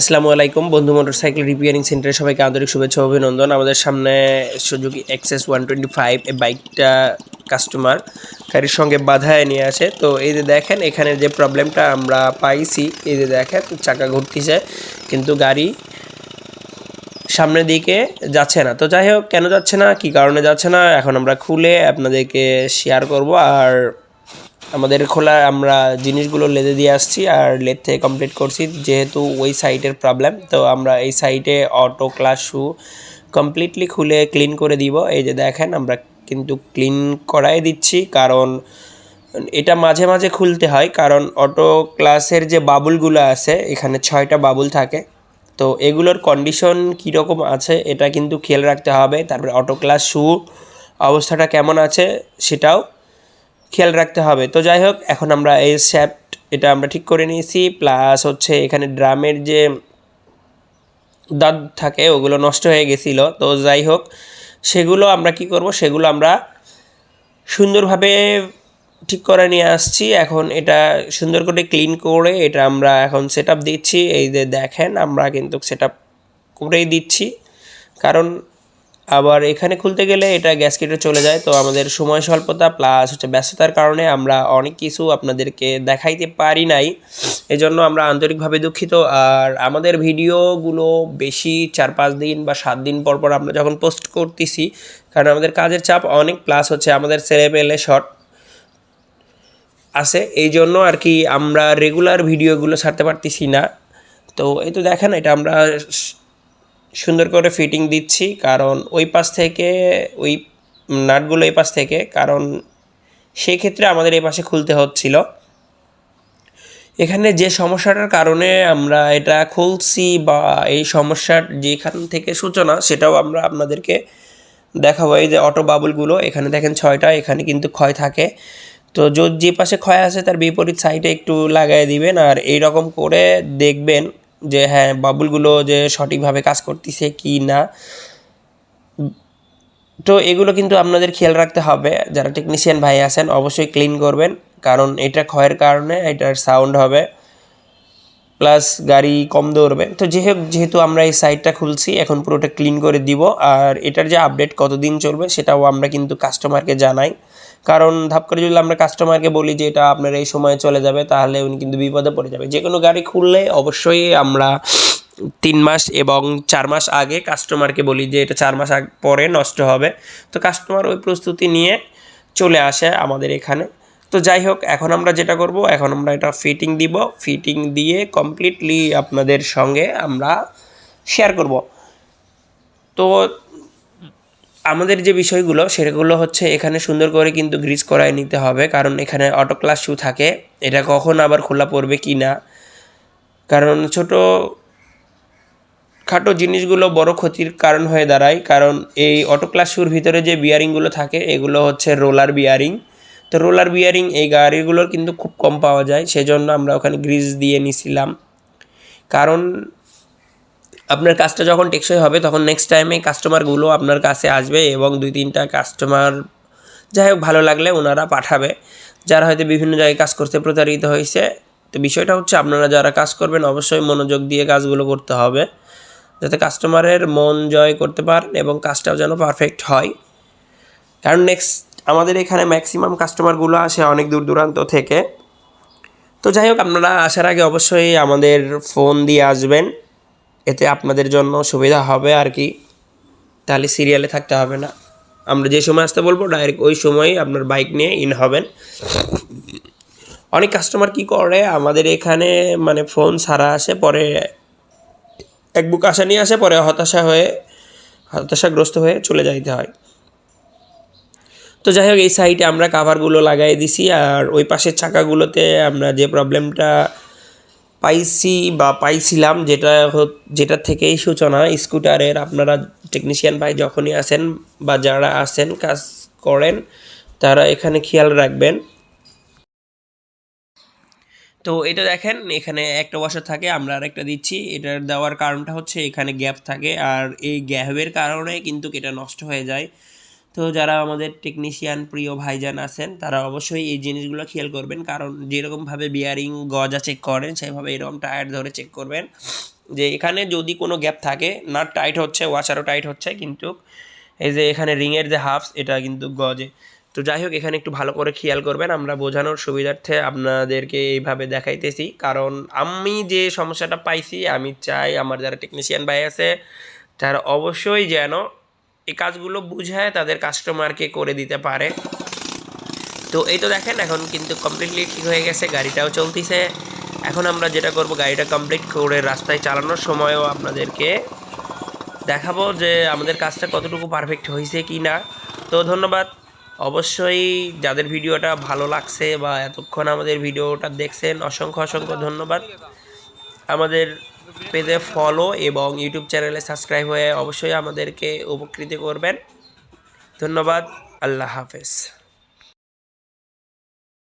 আসসালামু আলাইকুম, বন্ধু মোটরসাইকেল রিপেয়ারিং সেন্টারে সবাইকে আন্তরিক শুভেচ্ছা অভিনন্দন। আমাদের সামনে Suzuki Access one twenty five এই বাইকটা কাস্টমার গাড়ির সঙ্গে বাধায় নিয়ে আসে। তো এই যে দেখেন, এখানে যে প্রবলেমটা আমরা পাইছি, এই যে দেখেন, চাকা ঘুরতেছে, কিন্তু গাড়ি সামনের দিকে যাচ্ছে না। তো যাই হোক, কেন যাচ্ছে না, কি কারণে যাচ্ছে না, এখন আমরা খুলে আপনাদেরকে শেয়ার করব। আর আমাদের খোলা আমরা জিনিসগুলো লেদে দিয়ে আসছি আর লেদ থেকে কমপ্লিট করছি, যেহেতু ওই সাইটের প্রবলেম তো আমরা এই সাইটে অটো ক্লাস শু কমপ্লিটলি খুলে ক্লিন করে দিব। এই যে দেখেন, আমরা কিন্তু ক্লিন করাই দিচ্ছি, কারণ এটা মাঝে মাঝে খুলতে হয়, কারণ অটো ক্লাসের যে বাবুলগুলো আছে, এখানে ছয়টা বাবুল থাকে। তো এগুলোর কন্ডিশন কীরকম আছে, এটা কিন্তু খেয়াল রাখতে হবে। তারপরে অটো ক্লাস শু অবস্থাটা কেমন আছে, সেটাও খেয়াল রাখতে হবে। তো যাই হোক, এখন আমরা এই শ্যাফট এটা আমরা ঠিক করে নিয়েছি প্লাস হচ্ছে এখানে ড্রামের যে দাঁত থাকে, ওগুলো নষ্ট হয়ে গেছিল। তো যাই হোক, সেগুলো আমরা কি করব, সেগুলো আমরা সুন্দরভাবে ঠিক করে নিয়ে আসছি। এখন এটা সুন্দর করে ক্লিন করে এটা আমরা এখন সেট দিচ্ছি। এই যে দেখেন, আমরা কিন্তু সেট করেই দিচ্ছি। কারণ আবার এখানে খুলতে গেলে এটা গ্যাসকেটে চলে যায়। তো আমাদের সময় স্বল্পতা প্লাস হচ্ছে ব্যস্ততার কারণে আমরা অনেক কিছু আপনাদেরকে দেখাইতে পারি নাই। এজন্য আমরা আন্তরিকভাবে দুঃখিত। আর আমাদের ভিডিওগুলো বেশি চার পাঁচ দিন বা সাত দিন পর পর আমরা যখন পোস্ট করতেছি, কারণ আমাদের কাজের চাপ অনেক প্লাস হচ্ছে আমাদের ছেলে পেলে শর্ট আছে। এই জন্য আর কি আমরা রেগুলার ভিডিওগুলো ছাড়তে পারতেছি না। তো এই তো দেখেন, এটা আমরা সুন্দর করে ফিটিং দিচ্ছি, কারণ ওই পাশ থেকে ওই নাটগুলো এই পাশ থেকে, কারণ সেই ক্ষেত্রে আমাদের এই পাশে খুলতে হচ্ছিল। এখানে যে সমস্যাটার কারণে আমরা এটা খুলছি বা এই সমস্যার যেখান থেকে সূচনা, সেটাও আমরা আপনাদেরকে দেখাবো। এই যে অটো বাবুলগুলো এখানে দেখেন ছয়টা, এখানে কিন্তু ক্ষয় থাকে। তো যে পাশে ক্ষয় আছে, তার বিপরীত সাইডে একটু লাগাই দিবেন, আর এই রকম করে দেখবেন যে হ্যাঁ বাবুলগুলো যে সঠিকভাবে কাজ করতেছে কি না। তো এগুলো কিন্তু আপনাদের খেয়াল রাখতে হবে। যারা টেকনিশিয়ান ভাই আছেন, অবশ্যই ক্লিন করবেন। কারণ এটা ক্ষয়ের কারণে এটার সাউন্ড হবে। প্লাস গাড়ি কম দৌড়বে। তো যে হোক যেহেতু আমরা এই সাইটটা খুলছি, এখন পুরোটা ক্লিন করে দিব। আর এটার যে আপডেট কতদিন চলবে, সেটাও আমরা কিন্তু কাস্টমারকে জানাই। কারণ ধাপ করে যদি আমরা কাস্টমারকে বলি যে এটা আপনার এই সময়ে চলে যাবে, তাহলে উনি কিন্তু বিপদে পড়ে যাবে। যে কোনো গাড়ি খুললে অবশ্যই আমরা তিন মাস এবং চার মাস আগে কাস্টমারকে বলি যে এটা চার মাস পরে নষ্ট হবে। তো কাস্টমার ওই প্রস্তুতি নিয়ে চলে আসে আমাদের এখানে। তো যাই হোক, এখন আমরা যেটা করব, এখন আমরা এটা ফিটিং দিব। ফিটিং দিয়ে কমপ্লিটলি আপনাদের সঙ্গে আমরা শেয়ার করব। তো আমাদের যে বিষয়গুলো, সেগুলো হচ্ছে এখানে সুন্দর করে কিন্তু গ্রিজ করায় নিতে হবে, কারণ এখানে অটো ক্লাস শু থাকে। এটা কখন আবার খোলা পড়বে কি না? কারণ ছোট খাটো জিনিসগুলো বড় ক্ষতির কারণ হয়ে দাঁড়ায়, কারণ এই অটো ক্লাস শুর ভিতরে যে বিয়ারিংগুলো থাকে, এগুলো হচ্ছে রোলার বিয়ারিং তো রোলার বিয়ারিং এই গাড়িগুলোর কিন্তু খুব কম পাওয়া যায়, সেজন্য আমরা ওখানে গ্রিজ দিয়ে নিছিলাম। কারণ আপনার কাজটা যখন টেকসই হবে, তখন নেক্সট টাইমে কাস্টমারগুলো আপনার কাছে আসবে এবং দুই তিনটা কাস্টমার যাই হোক ভালো লাগলে ওনারা পাঠাবে। যারা হয়তো বিভিন্ন জায়গায় কাজ করতে প্রতারিত হয়েছে, তো বিষয়টা হচ্ছে আপনারা যারা কাজ করবেন, অবশ্যই মনোযোগ দিয়ে কাজগুলো করতে হবে। যাতে কাস্টমারের মন জয় করতে পারেন এবং কাজটাও যেন পারফেক্ট হয়। কারণ নেক্সট আমাদের এখানে ম্যাক্সিমাম কাস্টমারগুলো আসে অনেক দূর দূরান্ত থেকে। তো যাই হোক, আপনারা আসার আগে অবশ্যই আমাদের ফোন দিয়ে আসবেন। এতে আপনাদের জন্য সুবিধা হবে আর কি। তাহলে সিরিয়ালে থাকতে হবে না। আমরা যে সময় আসতে বলব ডাইরেক্ট ওই সময়ই আপনার বাইক নিয়ে ইন হবেন। অনেক কাস্টমার কি করে, আমাদের এখানে মানে ফোন সারা আসে, পরে এক বুক আশা নিয়ে আসে, পরে হতাশা হয়ে, হতাশাগ্রস্ত হয়ে চলে যাইতে হয়। তো যাই হোক, এই সাইডে আমরা কাভারগুলো লাগাই দিছি আর ওই পাশের চাকাগুলোতে আমরা যে প্রবলেমটা পাইছি বা পাইছিলাম যেটা যেটা থেকেই সূচনা স্কুটারের আপনারা টেকনিশিয়ান ভাই যখনই আসেন বা যারা আসেন, কাজ করেন, তারা এখানে খেয়াল রাখবেন। তো এটা দেখেন, এখানে একটা বছর থাকে, আমরা আরেকটা দিচ্ছি। এটার দেওয়ার কারণটা হচ্ছে এখানে গ্যাপ থাকে আর এই গ্যাপের কারণে কিন্তু এটা নষ্ট হয়ে যায়। তো যারা আমাদের টেকনিশিয়ান প্রিয় ভাইজান আছেন, তারা অবশ্যই এই জিনিসগুলো খেয়াল করবেন। কারণ যেরকমভাবে বিয়ারিং গজা চেক করেন সেভাবে এরকম টায়ার ধরে চেক করবেন। যে এখানে যদি কোনো গ্যাপ থাকে নাট টাইট হচ্ছে ওয়াশারও টাইট হচ্ছে, কিন্তু এই যে এখানে রিংয়ের যে হাফস এটা কিন্তু গজে। তো যাই হোক, এখানে একটু ভালো করে খেয়াল করবেন, আমরা বোঝানোর সুবিধার্থে আপনাদেরকে এইভাবে দেখাইতেছি। কারণ আমি যে সমস্যাটা পাইছি, আমি চাই আমার যারা টেকনিশিয়ান ভাই আছে, তারা অবশ্যই যেন এই কাজগুলো বুঝায় তাদের কাস্টমারকে করে দিতে পারে। তো এই তো দেখেন, এখন কিন্তু কমপ্লিটলি ঠিক হয়ে গেছে, গাড়িটাও চলতিছে। এখন আমরা যেটা করব, গাড়িটা কমপ্লিট করে রাস্তায় চালানোর সময়ও আপনাদেরকে দেখাবো যে আমাদের কাজটা কতটুকু পারফেক্ট হয়েছে কি না তো ধন্যবাদ। অবশ্যই যাদের ভিডিওটা ভালো লাগছে বা এতক্ষণ আমাদের ভিডিওটা দেখছেন, অসংখ্য অসংখ্য ধন্যবাদ। আমাদের পেজে ফলো এবং ইউটিউব চ্যানেলে সাবস্ক্রাইব হয়ে অবশ্যই আমাদেরকে উপকৃত করবেন। ধন্যবাদ আল্লাহ হাফেজ।